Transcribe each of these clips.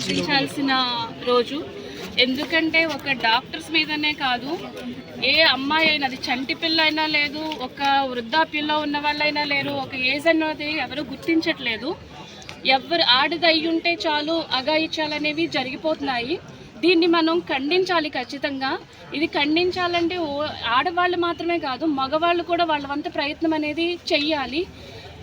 గుర్తించాల్సిన రోజు. ఎందుకంటే ఒక డాక్టర్స్ మీదనే కాదు ఏ అమ్మాయి అయినా అది చంటి పిల్ల అయినా లేదు ఒక వృద్ధాప్యంలో ఉన్న వాళ్ళైనా లేరు ఒక ఏజ్ అన్నది ఎవరు గుర్తించట్లేదు. ఎవరు ఆడది అయి ఉంటే చాలు అగాయిత్యాలనేవి జరిగిపోతున్నాయి. దీన్ని మనం ఖండించాలి ఖచ్చితంగా. ఇది ఖండించాలంటే ఓ ఆడవాళ్ళు మాత్రమే కాదు మగవాళ్ళు కూడా వాళ్ళ వంత ప్రయత్నం అనేది చెయ్యాలి.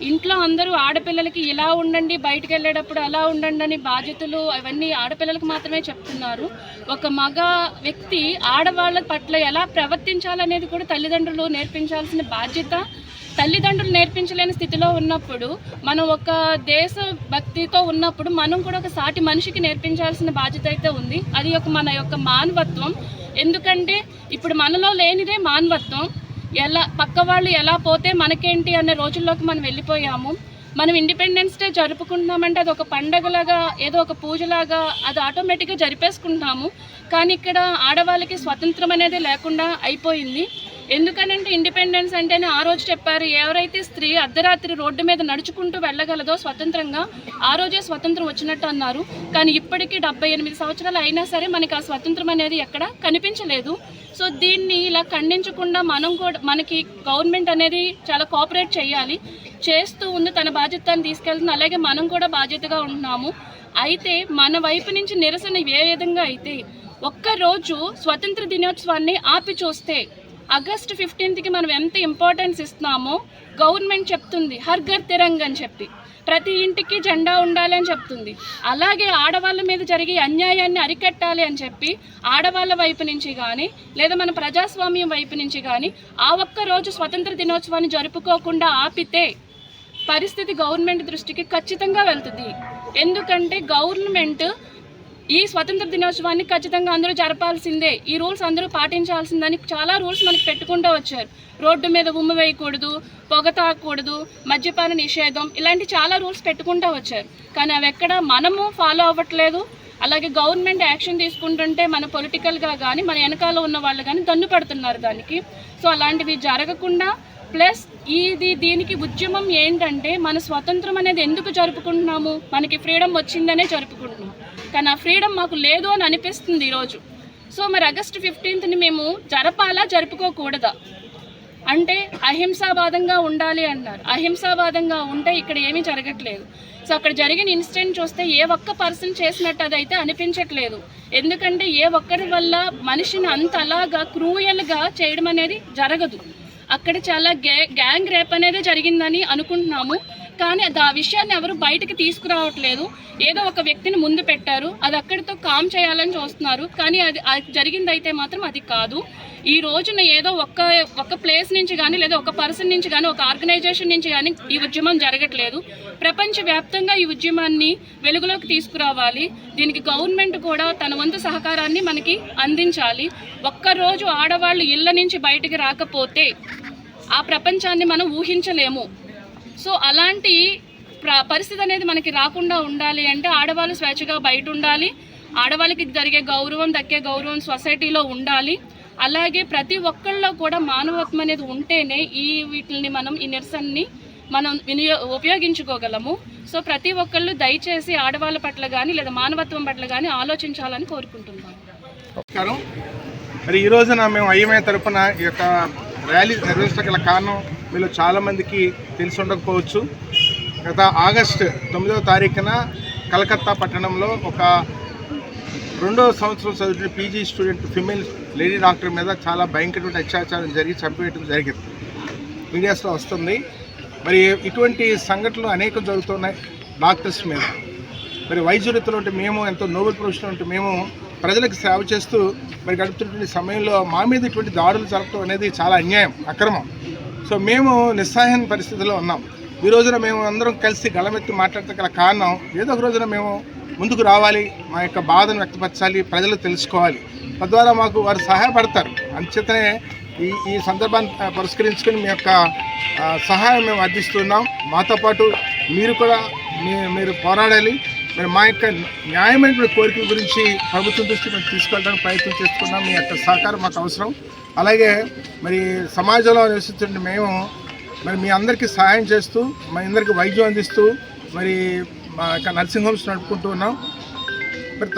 ఇంట్లో అందరూ ఆడపిల్లలకి ఇలా ఉండండి బయటకు వెళ్ళేటప్పుడు అలా ఉండండి అని బాధ్యతలు అవన్నీ ఆడపిల్లలకు మాత్రమే చెప్తున్నారు. ఒక మగ వ్యక్తి ఆడవాళ్ళ పట్ల ఎలా ప్రవర్తించాలనేది కూడా తల్లిదండ్రులు నేర్పించాల్సిన బాధ్యత. తల్లిదండ్రులు నేర్పించలేని స్థితిలో ఉన్నప్పుడు మనం ఒక దేశ భక్తితో ఉన్నప్పుడు మనం కూడా ఒక సాటి మనిషికి నేర్పించాల్సిన బాధ్యత అయితే ఉంది. అది ఒక మన యొక్క మానవత్వం. ఎందుకంటే ఇప్పుడు మనలో లేనిదే మానవత్వం. ఎలా పక్క వాళ్ళు ఎలా పోతే మనకేంటి అనే రోజుల్లోకి మనం వెళ్ళిపోయాము. మనం ఇండిపెండెన్స్ డే జరుపుకుంటున్నామంటే అది ఒక పండగలాగా ఏదో ఒక పూజలాగా అది ఆటోమేటిక్గా జరిపేసుకుంటున్నాము. కానీ ఇక్కడ ఆడవాళ్ళకి స్వతంత్రం అనేది లేకుండా అయిపోయింది. ఎందుకనంటే ఇండిపెండెన్స్ అంటేనే ఆ రోజు చెప్పారు ఎవరైతే స్త్రీ అర్ధరాత్రి రోడ్డు మీద నడుచుకుంటూ వెళ్ళగలదో స్వతంత్రంగా ఆ రోజే స్వతంత్రం వచ్చినట్టు అన్నారు. కానీ ఇప్పటికీ డెబ్బై ఎనిమిది సంవత్సరాలు అయినా సరే మనకి ఆ స్వతంత్రం అనేది ఎక్కడ కనిపించలేదు. సో దీన్ని ఇలా ఖండించకుండా మనం కూడా మనకి గవర్నమెంట్ అనేది చాలా కోఆపరేట్ చేయాలి. చేస్తూ ఉంది తన బాధ్యతను తీసుకెళ్తుంది. అలాగే మనం కూడా బాధ్యతగా ఉంటున్నాము. అయితే మన వైపు నుంచి నిరసన ఏ విధంగా అయితే ఒక్కరోజు స్వతంత్ర దినోత్సవాన్ని ఆపి చూస్తే ఆగస్ట్ ఫిఫ్టీన్త్కి మనం ఎంత ఇంపార్టెన్స్ ఇస్తున్నామో గవర్నమెంట్ చెప్తుంది హర్ ఘర్ తిరంగ్ అని చెప్పి. ప్రతి ఇంటికి జెండా ఉండాలి అని చెప్తుంది. అలాగే ఆడవాళ్ళ మీద జరిగే అన్యాయాన్ని అరికట్టాలి అని చెప్పి ఆడవాళ్ళ వైపు నుంచి కానీ లేదా మన ప్రజాస్వామ్యం వైపు నుంచి కానీ ఆ ఒక్క రోజు స్వతంత్ర దినోత్సవాన్ని జరుపుకోకుండా ఆపితే పరిస్థితి గవర్నమెంట్ దృష్టికి ఖచ్చితంగా వెళ్తుంది. ఎందుకంటే గవర్నమెంట్ ఈ స్వతంత్ర దినోత్సవాన్ని ఖచ్చితంగా అందరూ జరపాల్సిందే. ఈ రూల్స్ అందరూ పాటించాల్సిందని చాలా రూల్స్ మనకి పెట్టుకుంటూ వచ్చారు. రోడ్డు మీద ఉమ్మ వేయకూడదు పొగ తాగకూడదు మద్యపాన నిషేధం ఇలాంటి చాలా రూల్స్ పెట్టుకుంటూ వచ్చారు. కానీ అవి ఎక్కడ మనము ఫాలో అవ్వట్లేదు. అలాగే గవర్నమెంట్ యాక్షన్ తీసుకుంటుంటే మన పొలిటికల్గా కానీ మన వెనకాల ఉన్న వాళ్ళు కానీ దన్ను పడుతున్నారు దానికి. సో అలాంటివి జరగకుండా ప్లస్ ఇది దీనికి ఉద్యమం ఏంటంటే మన స్వతంత్రం అనేది ఎందుకు జరుపుకుంటున్నాము? మనకి ఫ్రీడమ్ వచ్చిందనే జరుపుకుంటున్నాం. కానీ ఆ ఫ్రీడమ్ మాకు లేదు అని అనిపిస్తుంది ఈరోజు. సో మరి ఆగస్టు ఫిఫ్టీన్త్ని మేము జరపాలా జరుపుకోకూడదా? అంటే అహింసావాదంగా ఉండాలి అన్నారు. అహింసావాదంగా ఉంటే ఇక్కడ ఏమీ జరగట్లేదు. సో అక్కడ జరిగిన ఇన్సిడెంట్ చూస్తే ఏ ఒక్క పర్సన్ చేసినట్టు అదైతే అనిపించట్లేదు. ఎందుకంటే ఏ ఒక్కరి వల్ల మనిషిని అంత అలాగా క్రూయల్గా చేయడం అనేది జరగదు. అక్కడ చాలా గ్యా గ్యాంగ్ రేప్ అనేది జరిగిందని అనుకుంటున్నాము. కానీ ఆ విషయాన్ని ఎవరు బయటకు తీసుకురావట్లేదు. ఏదో ఒక వ్యక్తిని ముందు పెట్టారు. అది అక్కడితో కామ్ చేయాలని చూస్తున్నారు. కానీ అది అది మాత్రం అది కాదు. ఈ రోజున ఏదో ఒక్క ఒక ప్లేస్ నుంచి కానీ లేదా ఒక పర్సన్ నుంచి కానీ ఒక ఆర్గనైజేషన్ నుంచి కానీ ఈ ఉద్యమం జరగట్లేదు. ప్రపంచవ్యాప్తంగా ఈ ఉద్యమాన్ని వెలుగులోకి తీసుకురావాలి. దీనికి గవర్నమెంట్ కూడా తన వంతు సహకారాన్ని మనకి అందించాలి. ఒక్కరోజు ఆడవాళ్ళు ఇళ్ళ నుంచి బయటికి రాకపోతే ఆ ప్రపంచాన్ని మనం ఊహించలేము. సో అలాంటి ప్ర- పరిస్థితి అనేది మనకి రాకుండా ఉండాలి అంటే ఆడవాళ్ళు స్వేచ్ఛగా బయట ఉండాలి. ఆడవాళ్ళకి జరిగే గౌరవం దక్కే గౌరవం సొసైటీలో ఉండాలి. అలాగే ప్రతి ఒక్కళ్ళలో కూడా మానవత్వం అనేది ఉంటేనే ఈ వీటిని మనం ఈ నిరసనని మనం వినియో ఉపయోగించుకోగలము. సో ప్రతి ఒక్కళ్ళు దయచేసి ఆడవాళ్ళ పట్ల కానీ లేదా మానవత్వం పట్ల కానీ ఆలోచించాలని కోరుకుంటున్నాను మరి ఈ రోజున మేము ఐఎంఏ తరఫున ఈ యొక్క ర్యాలీ నిర్వహించగల కారణం మీలో చాలామందికి తెలిసి ఉండకపోవచ్చు. గత ఆగస్ట్ తొమ్మిదవ తారీఖున కలకత్తా పట్టణంలో ఒక రెండో సంవత్సరం చదువుతున్న PG student female lady doctor మీద చాలా భయంకరమైన అత్యాచారం జరిగి చంపివేయడం జరిగింది. మీడియాస్లో వస్తుంది. మరి ఇటువంటి సంఘటనలు అనేకం జరుగుతున్నాయి డాక్టర్స్ మీద. మరి వైద్యులతో మేము ఎంతో నోబెల్ ప్రొఫెషన్ ఉంటే మేము ప్రజలకు సేవ చేస్తూ మరి గడుపుతున్నటువంటి సమయంలో మా మీద ఇటువంటి దాడులు జరపడం అనేది చాలా అన్యాయం అక్రమం. సో మేము నిస్సహాయన పరిస్థితిలో ఉన్నాం. ఈ రోజున మేము అందరం కలిసి గళమెత్తి మాట్లాడితే గల కారణం ఏదో ఒక రోజున మేము ముందుకు రావాలి మా యొక్క బాధను వ్యక్తపరచాలి ప్రజలు తెలుసుకోవాలి. తద్వారా మాకు వారు సహాయపడతారు. అంచేతనే ఈ ఈ సందర్భాన్ని పురస్కరించుకొని మీ యొక్క సహాయం మేము అందిస్తున్నాం. మాతో పాటు మీరు కూడా మీరు పోరాడాలి. మరి మా యొక్క న్యాయమైనటువంటి కోరికల గురించి ప్రభుత్వం దృష్టి మేము తీసుకెళ్ళడానికి ప్రయత్నం చేస్తున్నాం. మీ యొక్క సహకారం మాకు అవసరం. అలాగే మరి సమాజంలో నివసిస్తుంటే మేము మరి మీ అందరికీ సహాయం చేస్తూ మీ అందరికీ వైద్యం అందిస్తూ మరి మా యొక్క నర్సింగ్ హోమ్స్ నడుపుకుంటూ ఉన్నాం. మరి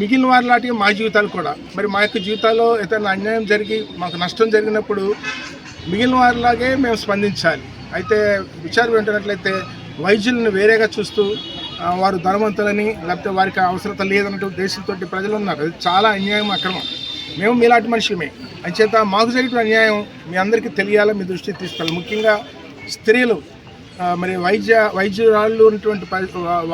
మిగిలిన వారి లాంటివి మా జీవితాలు కూడా. మరి మా యొక్క జీవితాల్లో ఏదైనా అన్యాయం జరిగి మాకు నష్టం జరిగినప్పుడు మిగిలిన వారిలాగే మేము స్పందించాలి. అయితే విచారం ఏంటన్నట్లయితే వైద్యులను వేరేగా చూస్తూ వారు ధనవంతులని లేకపోతే వారికి అవసరత లేదన్నట్టు ఉద్దేశంతో ప్రజలు ఉన్నారు. అది చాలా అన్యాయం అక్రమం. మేము మీలాంటి మనుషులమే అంచేత మాకు జరిగిన అన్యాయం మీ అందరికీ తెలియాలని మీ దృష్టికి తీసుకోవాలి ముఖ్యంగా స్త్రీలు మరి వైద్య వైద్యురాళ్ళు ఉన్నటువంటి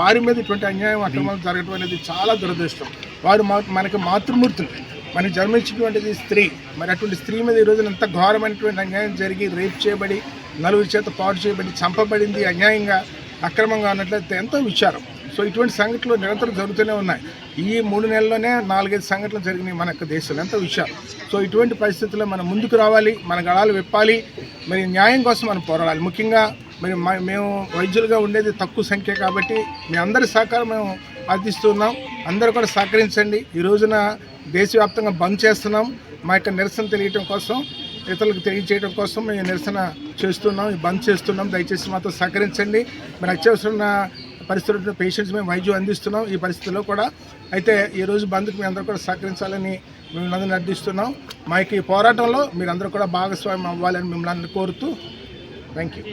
వారి మీద ఇటువంటి అన్యాయం అక్రమాలు జరగడం అనేది చాలా దురదృష్టం. వారు మనకి మాతృమూర్తులు. మనకి జన్మించినటువంటిది స్త్రీ. మరి అటువంటి స్త్రీ మీద ఈ ఎంత ఘోరమైనటువంటి అన్యాయం జరిగి రేప్ చేయబడి నలుగురి చేత పాడు చేయబడి చంపబడింది అన్యాయంగా అక్రమంగా ఉన్నట్లయితే ఎంతో విచారం. సో ఇటువంటి సంఘటనలు నిరంతరం జరుగుతూనే ఉన్నాయి. ఈ మూడు నెలల్లోనే నాలుగైదు సంఘటనలు జరిగినాయి మన యొక్క దేశంలో. ఎంతో విషయం సో ఇటువంటి పరిస్థితుల్లో మనం ముందుకు రావాలి మన గళాలు విప్పాలి మరి న్యాయం కోసం మనం పోరాడాలి. ముఖ్యంగా మరి మ- మేము వైద్యులుగా ఉండేది తక్కువ సంఖ్య కాబట్టి మీ అందరి సహకారం మేము ఆర్థిస్తున్నాం అందరూ కూడా సహకరించండి. ఈ రోజున దేశవ్యాప్తంగా బంద్ చేస్తున్నాం. మా యొక్క నిరసన తెలియటం కోసం ఇతరులకు తెలియజేయడం కోసం మేము నిరసన చేస్తున్నాం బంద్ చేస్తున్నాం. దయచేసి మాతో సహకరించండి. మరి అత్యవసరమైన పరిస్థితుల్లో పేషెంట్స్ మేము వైద్యం అందిస్తున్నాం. ఈ పరిస్థితుల్లో కూడా అయితే ఈరోజు బంద్కి మీ అందరూ కూడా సహకరించాలని మిమ్మల్ని అందరినీ అర్థిస్తున్నాం. మా ఈ పోరాటంలో మీరందరూ కూడా భాగస్వామ్యం అవ్వాలని మిమ్మల్ని కోరుతూ థ్యాంక్ యూ